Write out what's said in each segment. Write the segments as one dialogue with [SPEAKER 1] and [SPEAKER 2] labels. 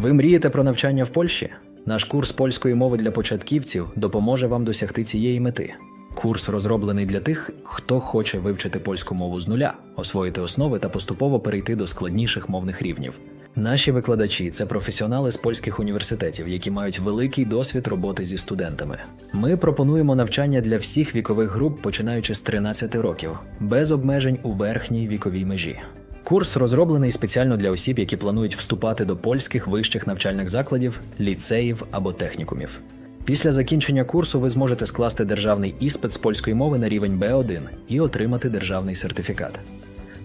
[SPEAKER 1] Ви мрієте про навчання в Польщі? Наш курс польської мови для початківців допоможе вам досягти цієї мети. Курс розроблений для тих, хто хоче вивчити польську мову з нуля, освоїти основи та поступово перейти до складніших мовних рівнів. Наші викладачі це професіонали з польських університетів, які мають великий досвід роботи зі студентами. Ми пропонуємо навчання для всіх вікових груп, починаючи з 13 років, без обмежень у верхній віковій межі. Курс розроблений спеціально для осіб, які планують вступати до польських вищих навчальних закладів, ліцеїв або технікумів. Після закінчення курсу ви зможете скласти державний іспит з польської мови на рівень B1 і отримати державний сертифікат.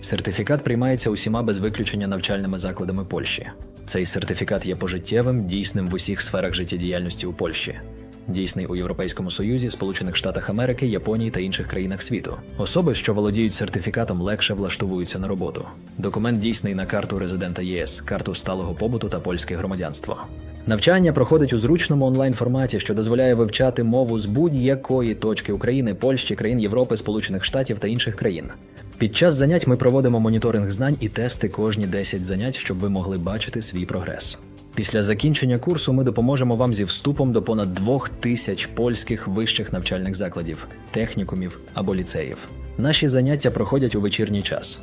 [SPEAKER 1] Сертифікат приймається усіма без виключення навчальними закладами Польщі. Цей сертифікат є пожиттєвим, дійсним в усіх сферах життєдіяльності у Польщі. Дійсний у Європейському Союзі, Сполучених Штатах Америки, Японії та інших країнах світу. Особи, що володіють сертифікатом, легше влаштовуються на роботу. Документ дійсний на карту резидента ЄС, карту сталого побуту та польське громадянство. Навчання проходить у зручному онлайн форматі, що дозволяє вивчати мову з будь-якої точки України, Польщі, країн Європи, Сполучених Штатів та інших країн. Під час занять ми проводимо моніторинг знань і тести кожні 10 занять, щоб ви могли бачити свій прогрес. Після закінчення курсу ми допоможемо вам зі вступом до понад двох тисяч польських вищих навчальних закладів, технікумів або ліцеїв. Наші заняття проходять у вечірній час.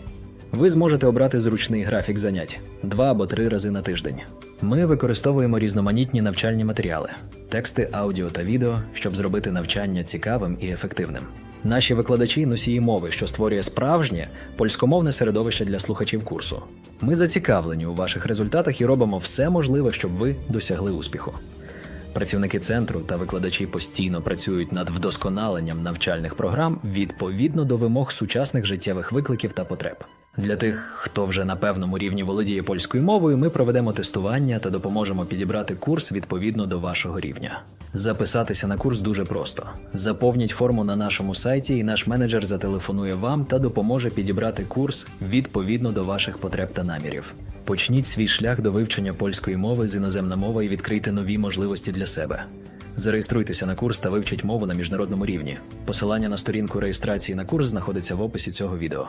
[SPEAKER 1] Ви зможете обрати зручний графік занять два або три рази на тиждень. Ми використовуємо різноманітні навчальні матеріали, тексти, аудіо та відео, щоб зробити навчання цікавим і ефективним. Наші викладачі носії мови, що створює справжнє польськомовне середовище для слухачів курсу. Ми зацікавлені у ваших результатах і робимо все можливе, щоб ви досягли успіху. Працівники центру та викладачі постійно працюють над вдосконаленням навчальних програм відповідно до вимог сучасних життєвих викликів та потреб. Для тих, хто вже на певному рівні володіє польською мовою, ми проведемо тестування та допоможемо підібрати курс відповідно до вашого рівня. Записатися на курс дуже просто. Заповніть форму на нашому сайті, і наш менеджер зателефонує вам та допоможе підібрати курс відповідно до ваших потреб та намірів. Почніть свій шлях до вивчення польської мови з іноземна мова і відкрийте нові можливості для себе. Зареєструйтеся на курс та вивчіть мову на міжнародному рівні. Посилання на сторінку реєстрації на курс знаходиться в описі цього відео.